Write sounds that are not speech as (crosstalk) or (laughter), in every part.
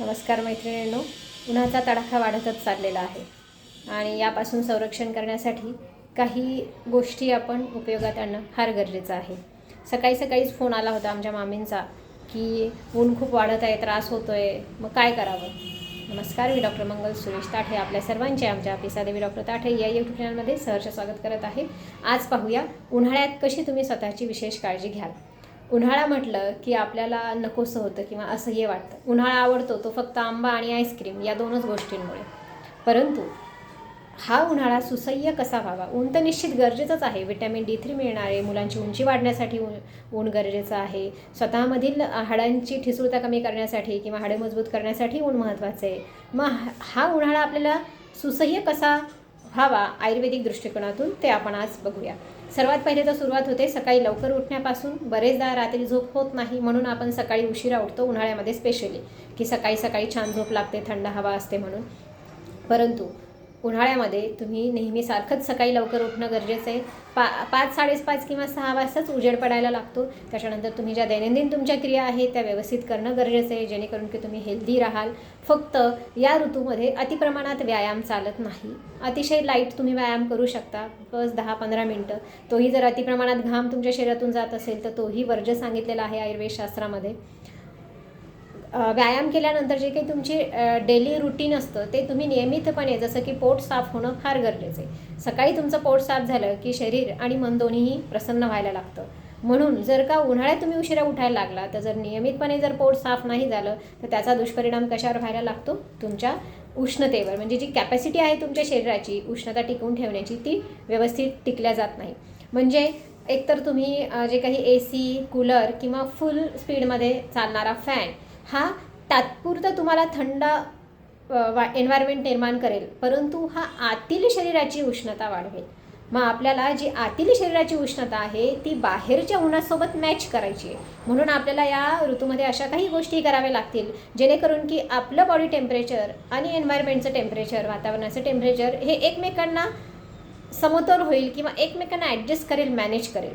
नमस्कार मैत्रिणींनो उन्हाचा तडाखा वाढतच चाललेला आहे आणि यापासून संरक्षण करण्यासाठी काही गोष्टी आपण उपयोगात आणणं फार गरजेचं आहे. सकाळी सकाळीच फोन आला होता आमच्या मामींचा की ऊन खूप वाढत आहे त्रास होतो आहे मग काय करावं? नमस्कार मी डॉक्टर मंगल सुरेश ताठे आपल्या सर्वांचे आमच्या पिसादेवी डॉक्टर ताठे या यूट्यूब चॅनलमध्ये सहर्ष स्वागत करत आहे. आज पाहूया उन्हाळ्यात कशी तुम्ही स्वतःची विशेष काळजी घ्याल? उन्हाळा म्हटलं की आपल्याला नकोसं होतं किंवा असंही वाटतं. उन्हाळा आवडतो तो फक्त आंबा आणि आईस्क्रीम या दोनच गोष्टींमुळे. परंतु हा उन्हाळा सुसह्य कसा व्हावा? ऊन तर निश्चित गरजेचंच आहे. विटॅमिन डी थ्री मिळणारे मुलांची उंची वाढण्यासाठी ऊन ऊन गरजेचं आहे. स्वतःमधील हाडांची ठिसूळता कमी करण्यासाठी किंवा हाडे मजबूत करण्यासाठी ऊन महत्त्वाचं आहे. मग हा उन्हाळा आपल्याला सुसह्य कसा व्हावा आयुर्वेदिक दृष्टिकोनातून ते आपण आज बघूया. सर्वात पहिले तर सुरुवात होते सकाळी लवकर उठण्यापासून बरेचदा रात्री झोप होत नाही म्हणून आपण सकाळी उशिरा उठतो उन्हाळ्यामध्ये स्पेशली की सकाळी सकाळी छान झोप लागते थंड हवा असते म्हणून. परंतु उन्हाळ्यामध्ये तुम्ही नेहमी सारखंच सकाळी लवकर उठणं गरजेचं आहे. पा पाच साडेपाच किंवा सहा वाजताच उजेड पडायला लागतो. त्याच्यानंतर तुम्ही ज्या दैनंदिन तुमच्या क्रिया आहेत त्या व्यवस्थित करणं गरजेचं आहे जेणेकरून की तुम्ही हेल्दी राहाल. फक्त या ऋतूमध्ये अतिप्रमाणात व्यायाम चालत नाही. अतिशय लाइट तुम्ही व्यायाम करू शकता. बस दहा पंधरा मिनटं. तोही जर अतिप्रमाणात घाम तुमच्या शरीरातून जात असेल तर तोही वर्ज सांगितलेला आहे आयुर्वेदशास्त्रामध्ये. व्यायाम केल्यानंतर जे काही तुमची डेली रुटीन असतं ते तुम्ही नियमितपणे जसं की पोट साफ होणं फार गरजेचं आहे. सकाळी तुमचं पोट साफ झालं की शरीर आणि मन दोन्हीही प्रसन्न व्हायला लागतं. म्हणून जर का उन्हाळ्यात तुम्ही उशिरा उठायला लागला तर जर नियमितपणे जर पोट साफ नाही झालं तर त्याचा दुष्परिणाम कशावर व्हायला लागतो? तुमच्या उष्णतेवर. म्हणजे जी कॅपॅसिटी आहे तुमच्या शरीराची उष्णता टिकवून ठेवण्याची ती व्यवस्थित टिकल्या जात नाही. म्हणजे एकतर तुम्ही जे काही ए सी कूलर किंवा फुल स्पीडमध्ये चालणारा फॅन हा तात्पुरतं तुम्हाला थंड एन्व्हायरमेंट निर्माण करेल. परंतु हा आतील शरीराची उष्णता वाढवेल. मग आपल्याला जी आतील शरीराची उष्णता आहे ती बाहेरच्या उन्हासोबत मॅच करायची आहे. म्हणून आपल्याला या ऋतूमध्ये अशा काही गोष्टी कराव्या लागतील जेणेकरून की आपलं बॉडी टेम्परेचर आणि एन्व्हायरमेंटचं टेम्परेचर वातावरणाचं टेम्परेचर हे एकमेकांना समतोल होईल किंवा एकमेकांना ॲडजस्ट करेल मॅनेज करेल.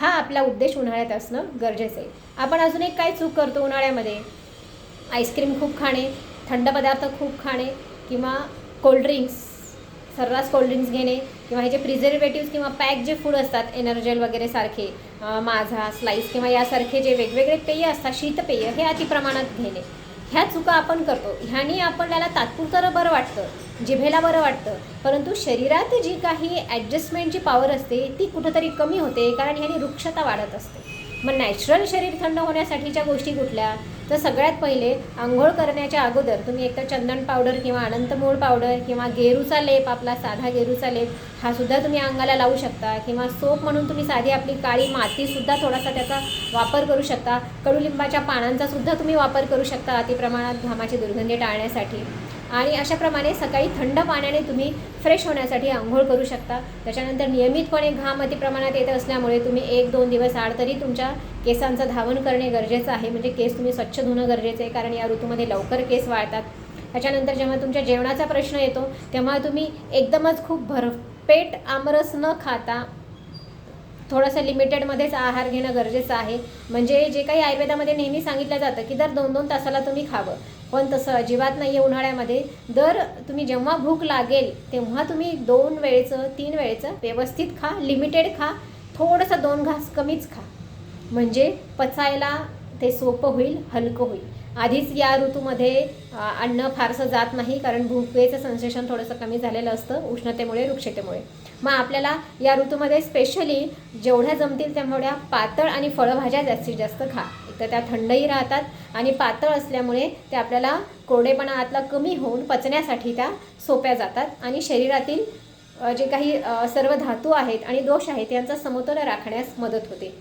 हा आपला उद्देश उन्हाळ्यात असणं गरजेचं आहे. आपण अजून एक काय चूक करतो उन्हाळ्यामध्ये? आईस्क्रीम खूप खाणे थंड पदार्थ खूप खाणे किंवा कोल्ड्रिंक्स सर्रास कोल्ड्रिंक्स घेणे किंवा हे जे प्रिझर्वेटिव्ह किंवा पॅक जे फूड असतात एनर्जेल वगैरे सारखे माझा स्लाईस किंवा यासारखे जे वेगवेगळे पेय असतात शीतपेय हे अतिप्रमाणात घेणे. ह्या चुका आपण करतो. ह्याने आपल्याला तात्पुरतं बरं वाटतं जिभेला बरं वाटतं. परंतु शरीरात जी काही ॲडजस्टमेंटची पॉवर असते ती कुठंतरी कमी होते कारण ह्याने वृक्षता वाढत असते. मग नॅचरल शरीर थंड होण्यासाठीच्या गोष्टी कुठल्या? तर सगळ्यात पहिले आंघोळ करण्याच्या अगोदर तुम्ही एकतर चंदन पावडर किंवा अनंतमूळ पावडर किंवा गेरूचा लेप आपला साधा गेरूचा लेप हा सुद्धा तुम्ही अंगाला लावू शकता. किंवा सोप म्हणून तुम्ही साधी आपली काळी मातीसुद्धा थोडासा त्याचा वापर करू शकता. कडुलिंबाच्या पानांचा सुद्धा तुम्ही वापर करू शकता अतिप्रमाणात घामाची दुर्गंधी टाळण्यासाठी. आणि अशाप्रमाणे सकाळी थंड पाण्याने तुम्ही फ्रेश होण्यासाठी आंघोळ करू शकता. त्याच्यानंतर नियमितपणे घाम अतिप्रमाणात येत असल्यामुळे तुम्ही एक दोन दिवस आड तरी तुमच्या केसांचं धावण करणे गरजेचं आहे. म्हणजे केस तुम्ही स्वच्छ धुणं गरजेचं आहे कारण या ऋतूमध्ये लवकर केस वाळतात. त्याच्यानंतर जेव्हा तुमच्या जेवणाचा प्रश्न येतो तेव्हा तुम्ही एकदमच खूप भरपेट आमरस न खाता थोडंसं लिमिटेडमध्येच आहार घेणं गरजेचं आहे. म्हणजे जे काही आयुर्वेदामध्ये नेहमी सांगितलं जातं की दर दोन दोन तासाला तुम्ही खावं. पण तसं अजिबात नाही आहे उन्हाळ्यामध्ये. दर तुम्ही जेव्हा भूक लागेल तेव्हा तुम्ही दोन वेळेचं तीन वेळेचं व्यवस्थित खा लिमिटेड खा. थोडंसं दोन घास कमीच खा. म्हणजे पचायला ते सोपं होईल हलकं होईल. आधीच या ऋतूमध्ये अन्न फारसं जात नाही कारण भुकेचं सेन्सेशन थोडंसं कमी झालेलं असतं उष्णतेमुळे वृक्षतेमुळे मग आपल्याला या ऋतूमध्ये स्पेशली जेवढ्या जमतील तेवढ्या पातळ आणि फळभाज्या जास्तीत जास्त खा. तर त्या थंडही राहतात आणि पातळ असल्यामुळे ते आपल्याला कोरडेपणा आतला कमी होऊन पचण्यासाठी त्या सोप्या जातात आणि शरीरातील जे काही सर्व धातू आहेत आणि दोष आहेत यांचा समतोल राखण्यास मदत होते.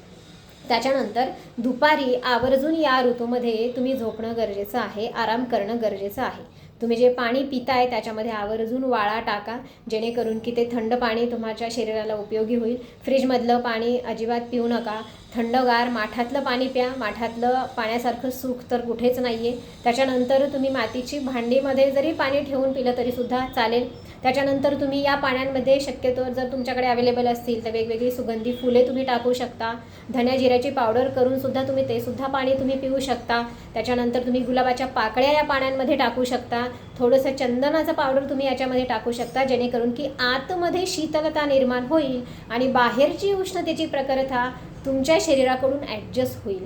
त्याच्यानंतर दुपारी आवर्जून या ऋतूमध्ये तुम्ही झोपणं गरजेचं आहे आराम करणं गरजेचं आहे. तुम्ही जे पाणी पिताय त्याच्यामध्ये आवर्जून वाळा टाका जेणेकरून की ते थंड पाणी तुमच्या शरीराला उपयोगी होईल. फ्रीजमधलं पाणी अजिबात पिऊ नका. थंडगार माठातलं पाणी प्या. माठातलं पाण्यासारखं सुख तर कुठेच नाही आहे त्याच्यानंतर तुम्ही मातीची भांडीमध्ये जरी पाणी ठेवून पिलं तरीसुद्धा चालेल. त्याच्यानंतर तुम्ही या पाण्यामध्ये शक्यतो जर तुमच्याकडे अवेलेबल असतील तर वेगवेगळी सुगंधी फुले तुम्ही टाकू शकता. धन्या जिऱ्याची पावडर करून सुद्धा तुम्ही ते सुद्धा पाणी तुम्ही पिऊ शकता. त्याच्यानंतर तुम्ही गुलाबाच्या पाकळ्या या पाण्यांमध्ये टाकू शकता. थोडंसं चंदनाचं पावडर तुम्ही याच्यामध्ये टाकू शकता जेणेकरून की आतमध्ये शीतलता निर्माण होईल आणि बाहेरची उष्णतेची प्रकरता तुमच्या शरीराकडून ॲडजस्ट होईल.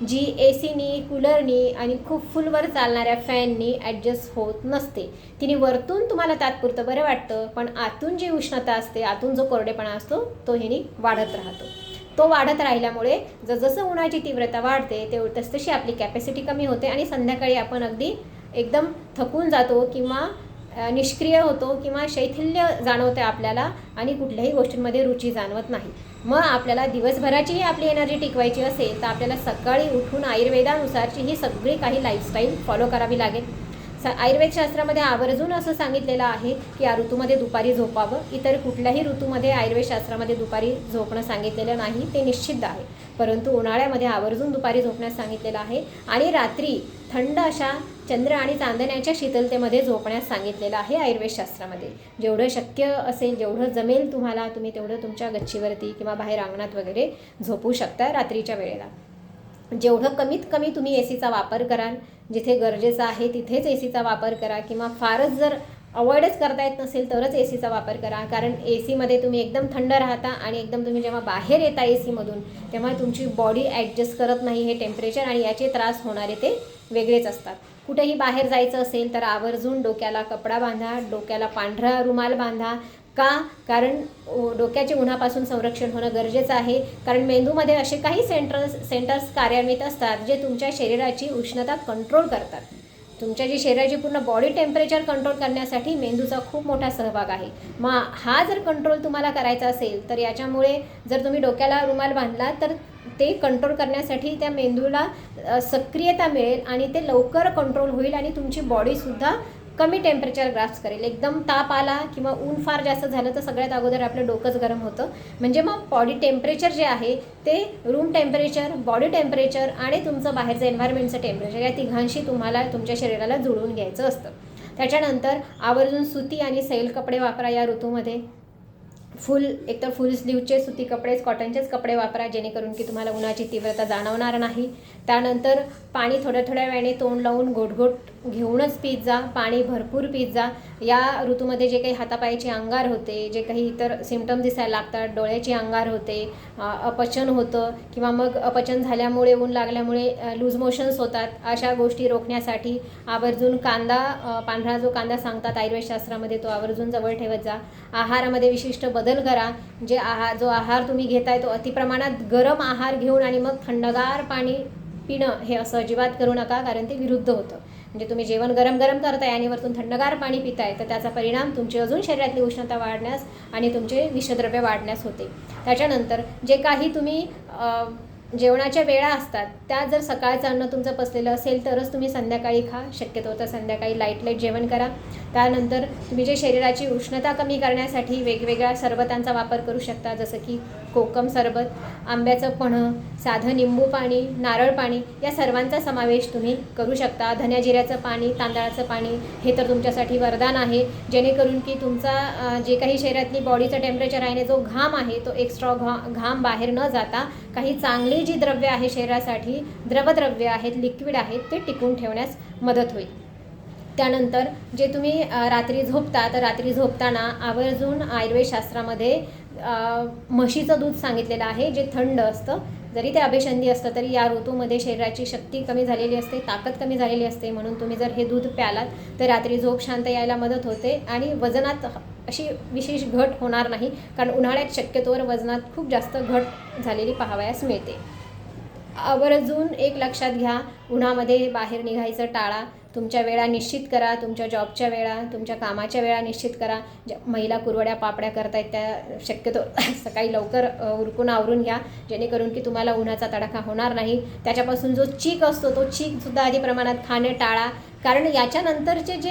जी ए सीनी कूलरनी आणि खूप फुलवर चालणाऱ्या फॅननी ॲडजस्ट होत नसते. तिने वरतून तुम्हाला तात्पुरतं बरं वाटतं पण आतून जी उष्णता असते आतून जो कोरडेपणा असतो तो ह्यानी वाढत राहतो. तो वाढत राहिल्यामुळे जसजसं उन्हाची तीव्रता वाढते तेव तसतशी आपली कॅपॅसिटी कमी होते आणि संध्याकाळी आपण अगदी एकदम थकून जातो किंवा निष्क्रिय होतो किंवा शैथिल्य जाणवतं आपल्याला आणि कुठल्याही गोष्टींमध्ये रुची जाणवत नाही. मग आपल्याला दिवसभराचीही आपली एनर्जी टिकवायची असेल तर आपल्याला सकाळी उठून आयुर्वेदानुसारची ही सगळी काही लाईफस्टाईल फॉलो करावी लागेल. स आयुर्वेदशास्त्रामध्ये आवर्जून असं सांगितलेलं आहे की या ऋतूमध्ये दुपारी झोपावं. इतर कुठल्याही ऋतूमध्ये आयुर्वेदशास्त्रामध्ये दुपारी झोपणं सांगितलेलं नाही ते निश्चित आहे. परंतु उन्हाळ्यामध्ये आवर्जून दुपारी झोपण्यास सांगितलेलं आहे. आणि रात्री थंड अशा चंद्र आणि चांदण्याच्या शीतलतेमध्ये झोपण्यास सांगितलेलं आहे आयुर्वेद शास्त्रामध्ये. जेवढं शक्य असेल जेवढं जमेल तुम्हाला तुम्ही तेवढं तुमच्या गच्चीवरती किंवा बाहेर अंगणात वगैरे झोपू शकता रात्रीच्या वेळेला. जेवढं कमीत कमी तुम्ही ए सीचा वापर कराल जिथे गरजेचं आहे तिथेच ए सीचा वापर करा किंवा फारच जर अवॉइडच करता येत नसेल तरच ए सीचा वापर करा. कारण ए सीमध्ये तुम्ही एकदम थंड राहता आणि एकदम तुम्ही जेव्हा बाहेर येता ए सीमधून तेव्हा तुमची बॉडी ॲडजस्ट करत नाही हे टेम्परेचर आणि याचे त्रास होणारे ते वेगळेच असतात. कुठेही बाहेर जायचं असेल तर आवर्जून डोक्याला कपडा बांधा डोक्याला पांढरा रुमाल बांधा का? कारण डोक्याचे उन्हापासून संरक्षण होणं गरजेचं आहे. कारण मेंदूमध्ये असे काही सेंटर्स सेंटर्स कार्यान्वित असतात जे तुमच्या शरीराची उष्णता कंट्रोल करतात. तुमच्या जी शरीराची पूर्ण बॉडी टेम्परेचर कंट्रोल करण्यासाठी मेंदूचा खूप मोठा सहभाग आहे. मग हा जर कंट्रोल तुम्हाला करायचा असेल तर याच्यामुळे जर तुम्ही डोक्याला रुमाल बांधला तर ते कंट्रोल करण्यासाठी त्या मेंदूला सक्रियता मिळेल आणि ते लवकर कंट्रोल होईल आणि तुमची बॉडीसुद्धा कमी टेम्परेचर ग्राफ्स करेल. एकदम ताप आला किंवा ऊन फार जास्त झालं तर सगळ्यात अगोदर आपलं डोकंच गरम होतं. म्हणजे मग बॉडी टेम्परेचर जे आहे ते रूम टेम्परेचर बॉडी टेम्परेचर आणि तुमचं बाहेरचं एन्व्हायरमेंटचं टेम्परेचर या तिघांशी तुम्हाला तुमच्या शरीराला जुळवून घ्यायचं असतं. त्याच्यानंतर आवर्जून सुती आणि सैल कपडे वापरा या ऋतूमध्ये. फुल एकतर फुल स्लीवचे सुती कपडेच कॉटनचेच कपडे वापरा जेणेकरून की तुम्हाला उन्हाची तीव्रता जाणवणार नाही. त्यानंतर पाणी थोड्या थोड्या वेळाने तोंड लावून घोटघोट घेऊनच पीत जा पाणी भरपूर पीत जा. या ऋतूमध्ये जे काही हातापायाचे अंगार होते जे काही इतर सिमटम दिसायला लागतात डोळ्याचे अंगार होते अपचन होतं किंवा मग अपचन झाल्यामुळे ऊन लागल्यामुळे लूज मोशन्स होतात. अशा गोष्टी रोखण्यासाठी आवर्जून कांदा पांढरा जो कांदा सांगतात आयुर्वेदशास्त्रामध्ये तो आवर्जून जवळ ठेवत जा. आहारामध्ये विशिष्ट बदल बदल करा. जे आहार जो आहार तुम्ही घेताय तो अतिप्रमाणात गरम आहार घेऊन आणि मग थंडगार पाणी पिणं हे असं अजिबात करू नका कारण ते विरुद्ध होतं. म्हणजे तुम्ही जेवण गरम गरम करताय आणि वरतून थंडगार पाणी पिताय तर त्याचा परिणाम तुमची अजून शरीरातली उष्णता वाढण्यास आणि तुमचे विषद्रव्य वाढण्यास होते. त्याच्यानंतर जे काही तुम्ही जेवणाच्या वेळा असतात त्या जर सकाळचं अन्न तुमचं पसलेलं असेल तरच तुम्ही संध्याकाळी खा. शक्यतो तर संध्याकाळी लाइट लाइट जेवण करा. त्यानंतर तुम्ही जे शरीराची उष्णता कमी करण्यासाठी वेगवेगळ्या सरबतांचा वापर करू शकता जसं की कोकम सरबत आंब्याचं पण साधं निंबू पाणी नारळ पाणी या सर्वांचा समावेश तुम्ही करू शकता. धन्या जिऱ्याचं पाणी तांदळाचं पाणी हे तर तुमच्यासाठी वरदान आहे. जेणेकरून की तुमचा जे काही शरीरातली बॉडीचं टेम्परेचर आहे जो घाम आहे तो एक्स्ट्रा घा घाम बाहेर न जाता काही चांगली जी द्रव्य आहे शरीरासाठी द्रवद्रव्य आहेत लिक्विड आहेत ते टिकून ठेवण्यास मदत होईल. त्यानंतर जे तुम्ही रात्री झोपता तर रात्री झोपताना आवर्जून आयुर्वेद शास्त्रामध्ये म्हशीचं दूध सांगितलेलं आहे जे थंड असतं. जरी ते अभिषंधी असतं तरी या ऋतूमध्ये शरीराची शक्ती कमी झालेली असते ताकद कमी झालेली असते. म्हणून तुम्ही जर हे दूध प्यालात तर रात्री झोप शांत यायला मदत होते आणि वजनात अशी विशेष घट होणार नाही कारण उन्हाळ्यात शक्यतोवर वजनात खूप जास्त घट झालेली पाहावयास मिळते. आवर्जून एक लक्षात घ्या उन्हामध्ये बाहेर निघायचं टाळा. तुमच्या वेळा निश्चित करा तुमच्या जॉबच्या वेळा तुमच्या कामाच्या वेळा निश्चित करा. ज्या महिला कुरवड्या पापड्या करतायत त्या शक्यतो (laughs) सकाळी लवकर उरकून आवरून घ्या. जेणेकरून की तुम्हाला उन्हाचा तडाखा होणार नाही. त्याच्यापासून जो चीक असतो तो चीकसुद्धा आधी प्रमाणात खाणं टाळा. कारण याच्यानंतरचे जे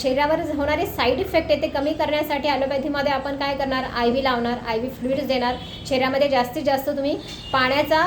शरीरावर होणारे साईड इफेक्ट आहे ते कमी करण्यासाठी ॲलोपॅथीमध्ये आपण काय करणार? आय व्ही लावणार आय व्ही फ्लुइड्स देणार. शरीरामध्ये जास्तीत जास्त तुम्ही पाण्याचा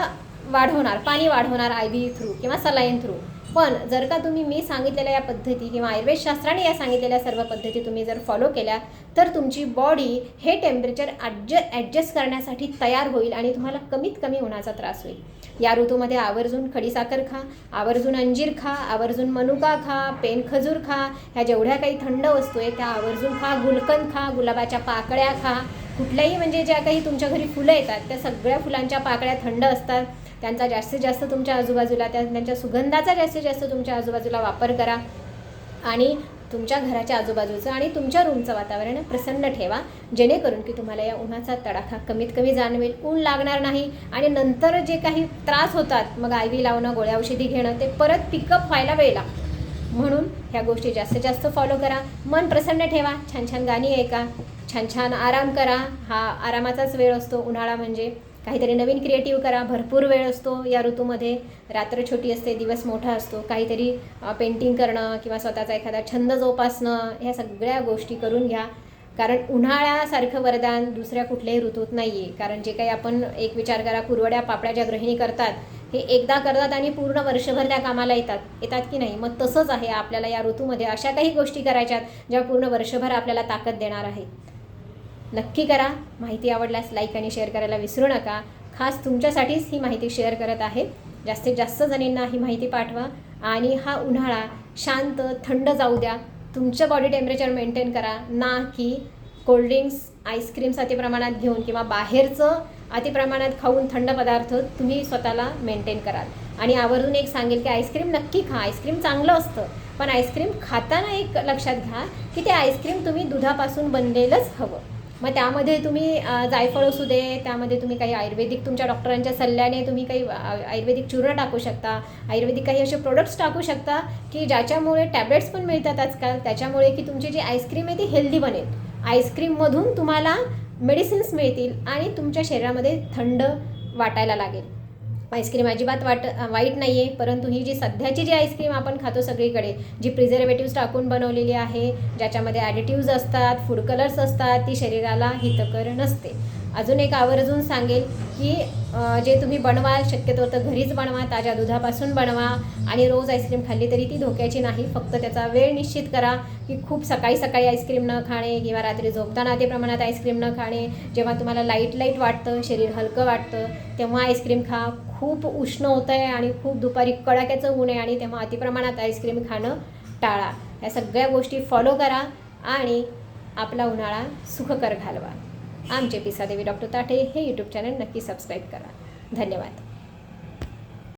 वाढवणार पाणी वाढवणार आय व्ही थ्रू किंवा सलाईन थ्रू. पण जर का तुम्ही मी सांगितलेल्या या पद्धती किंवा आयुर्वेदशास्त्राने या सांगितलेल्या सर्व पद्धती तुम्ही जर फॉलो केल्या तर तुमची बॉडी हे टेम्परेचर ॲडज ॲडजस्ट करण्यासाठी तयार होईल आणि तुम्हाला कमीत कमी होण्याचा त्रास होईल. या ऋतूमध्ये आवर्जून खडीसाखर खा आवर्जून अंजीर खा आवर्जून मनुका खा पेन खजूर खा ह्या जेवढ्या काही थंड वस्तू आहेत त्या आवर्जून खा गुलकंद खा गुलाबाच्या पाकळ्या खा. कुठल्याही म्हणजे ज्या काही तुमच्या घरी फुलं येतात त्या सगळ्या फुलांच्या पाकळ्या थंड असतात. त्यांचा जास्तीत जास्त तुमच्या आजूबाजूला त्या त्यांच्या सुगंधाचा जास्तीत जास्त तुमच्या आजूबाजूला वापर करा. आणि तुमच्या घराच्या आजूबाजूचं आणि तुमच्या रूमचं वातावरण प्रसन्न ठेवा. जेणेकरून की तुम्हाला या उन्हाचा तडाखा कमीत कमी जाणवेल. ऊन लागणार नाही आणि नंतर जे काही त्रास होतात मग आय व्ही लावणं गोळ्या औषधी घेणं ते परत पिकअप व्हायला वेळ लागतो म्हणून ह्या गोष्टी जास्तीत जास्त फॉलो करा. मन प्रसन्न ठेवा. छान छान गाणी ऐका. छान छान आराम करा. हा आरामाचाच वेळ असतो. उन्हाळा म्हणजे काहीतरी नवीन क्रिएटिव्ह करा भरपूर वेळ असतो या ऋतूमध्ये. रात्र छोटी असते दिवस मोठा असतो. काहीतरी पेंटिंग करणं किंवा स्वतःचा एखादा छंद जोपासणं ह्या सगळ्या गोष्टी करून घ्या. कारण उन्हाळ्यासारखं वरदान दुसऱ्या कुठल्याही ऋतूत नाही आहे कारण जे काही आपण एक विचार करा कुरवड्या पापड्या ज्या गृहिणी करतात हे एकदा करतात आणि पूर्ण वर्षभर त्या कामाला येतात. येतात की नाही? मग तसंच आहे आपल्याला या ऋतूमध्ये अशा काही गोष्टी करायच्यात ज्या पूर्ण वर्षभर आपल्याला ताकद देणार आहेत. नक्की करा. माहिती आवडल्यास लाईक आणि शेअर करायला विसरू नका. खास तुमच्यासाठीच ही माहिती शेअर करत आहे. जास्तीत जास्त जणींना ही माहिती पाठवा आणि हा उन्हाळा शांत थंड जाऊ द्या. तुमचं बॉडी टेम्परेचर मेंटेन करा. ना की कोल्ड्रिंक्स आईस्क्रीम्स अतिप्रमाणात घेऊन किंवा बाहेरचं अतिप्रमाणात खाऊन थंड पदार्थ तुम्ही स्वतःला मेंटेन कराल. आणि आवर्जून एक सांगेल की आईस्क्रीम नक्की खा. आईस्क्रीम चांगलं असतं. पण आईस्क्रीम खाताना एक लक्षात घ्या की ते आईस्क्रीम तुम्ही दुधापासून बनलेलंच हवं. मग त्यामध्ये तुम्ही जायफळ असू दे त्यामध्ये तुम्ही काही आयुर्वेदिक तुमच्या डॉक्टरांच्या सल्ल्याने तुम्ही काही आयुर्वेदिक चूर्ण टाकू शकता. आयुर्वेदिक काही असे प्रोडक्ट्स टाकू शकता की ज्याच्यामुळे टॅब्लेट्स पण मिळतात आजकाल. त्याच्यामुळे की तुमची जी आईस्क्रीम आहे ती हेल्दी बनेल. आईस्क्रीममधून तुम्हाला मेडिसिन्स मिळतील आणि तुमच्या शरीरामध्ये थंड वाटायला लागेल. आईस्क्रीम अजिबात वाट वाईट नाही आहे परंतु ही जी सध्याची जी आईस्क्रीम आपण खातो सगळीकडे जी प्रिझर्वेटिव्स टाकून बनवलेली आहे ज्याच्यामध्ये ॲडिटिव्ज असतात फूड कलर्स असतात ती शरीराला हितकर नसते. अजून एक आवर्जून सांगेल की जे तुम्ही बनवाल शक्यतो तर घरीच बनवा ताज्या दुधापासून बनवा आणि रोज आईस्क्रीम खाल्ली तरी ती धोक्याची नाही. फक्त त्याचा वेळ निश्चित करा की खूप सकाळी सकाळी आईस्क्रीम न खाणे किंवा रात्री झोपताना ते प्रमाणात आईस्क्रीम न खाणे. जेव्हा तुम्हाला लाइट लाइट वाटतं शरीर हलकं वाटतं तेव्हा आईस्क्रीम खा. खूप उष्ण होतं आहे आणि खूप दुपारी कडाक्याचं ऊन आहे आणि तेव्हा अतिप्रमाणात आईस्क्रीम खाणं टाळा. या सगळ्या गोष्टी फॉलो करा आणि आपला उन्हाळा सुखकर घालवा. आमचे पिसादेवी डॉक्टर ताठे हे यूट्यूब चॅनल नक्की सबस्क्राईब करा. धन्यवाद.